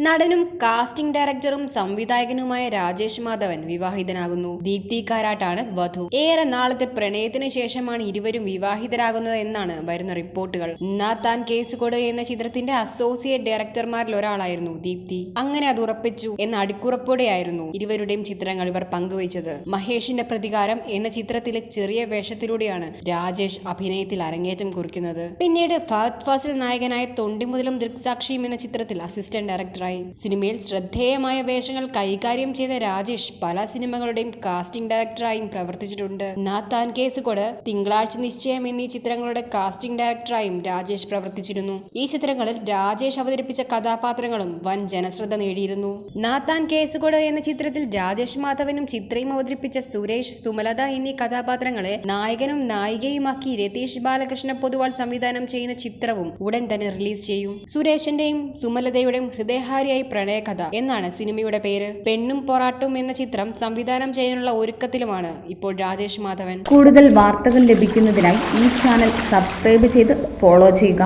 നടനും കാസ്റ്റിംഗ് ഡയറക്ടറും സംവിധായകനുമായ രാജേഷ് മാധവൻ വിവാഹിതനാകുന്നു. ദീപ്തി കാരാട്ടാണ് വധു. ഏറെ നാളത്തെ പ്രണയത്തിന് ശേഷമാണ് ഇരുവരും വിവാഹിതരാകുന്നത് എന്നാണ് വരുന്ന റിപ്പോർട്ടുകൾ. നാത്താൻ താൻ കേസ് കൊടു എന്ന ചിത്രത്തിന്റെ അസോസിയേറ്റ് ഡയറക്ടർമാരിൽ ഒരാളായിരുന്നു ദീപ്തി. അങ്ങനെ അത് ഉറപ്പിച്ചു എന്ന അടിക്കുറപ്പോടെയായിരുന്നു ഇരുവരുടെയും ചിത്രങ്ങൾ ഇവർ പങ്കുവച്ചത്. മഹേഷിന്റെ പ്രതികാരം എന്ന ചിത്രത്തിലെ ചെറിയ വേഷത്തിലൂടെയാണ് രാജേഷ് അഭിനയത്തിൽ അരങ്ങേറ്റം കുറിക്കുന്നത്. പിന്നീട് ഫഹദ് ഫാസിൽ നായകനായ തൊണ്ടിമുതലും ദൃക്സാക്ഷിയും എന്ന ചിത്രത്തിൽ അസിസ്റ്റന്റ് ഡയറക്ടറായി. സിനിമയിൽ ശ്രദ്ധേയമായ വേഷങ്ങൾ കൈകാര്യം ചെയ്ത രാജേഷ് പല സിനിമകളുടെയും കാസ്റ്റിംഗ് ഡയറക്ടറായും പ്രവർത്തിച്ചിട്ടുണ്ട്. നാത്താൻ കേസ് കൊട് തിങ്കളാഴ്ച നിശ്ചയം എന്നീ ചിത്രങ്ങളുടെ കാസ്റ്റിംഗ് ഡയറക്ടറായും രാജേഷ് പ്രവർത്തിച്ചിരുന്നു. ഈ ചിത്രങ്ങളിൽ രാജേഷ് അവതരിപ്പിച്ച കഥാപാത്രങ്ങളും വൻ ജനശ്രദ്ധ നേടിയിരുന്നു. നാത്താൻ കേസുകൊട് എന്ന ചിത്രത്തിൽ രാജേഷ് മാധവനും ചിത്രയും അവതരിപ്പിച്ച സുരേഷ് സുമലത എന്നീ കഥാപാത്രങ്ങളെ നായകനും നായികയുമാക്കി രതീഷ് ബാലകൃഷ്ണ പൊതുവാൾ സംവിധാനം ചെയ്യുന്ന ചിത്രവും ഉടൻ തന്നെ റിലീസ് ചെയ്യും. സുരേഷിന്റെയും സുമലതയുടെയും ഹൃദയഹാരിയായി പ്രണയകഥ എന്നാണ് സിനിമയുടെ പേര്. പെണ്ണും പൊറാട്ടും എന്ന ചിത്രം സംവിധാനം ചെയ്യാനുള്ള ഒരുക്കത്തിലുമാണ് ഇപ്പോൾ രാജേഷ് മാധവൻ. കൂടുതൽ വാർത്തകൾ ലഭിക്കുന്നതിനായി ഈ ചാനൽ സബ്സ്ക്രൈബ് ചെയ്ത് ഫോളോ ചെയ്യുക.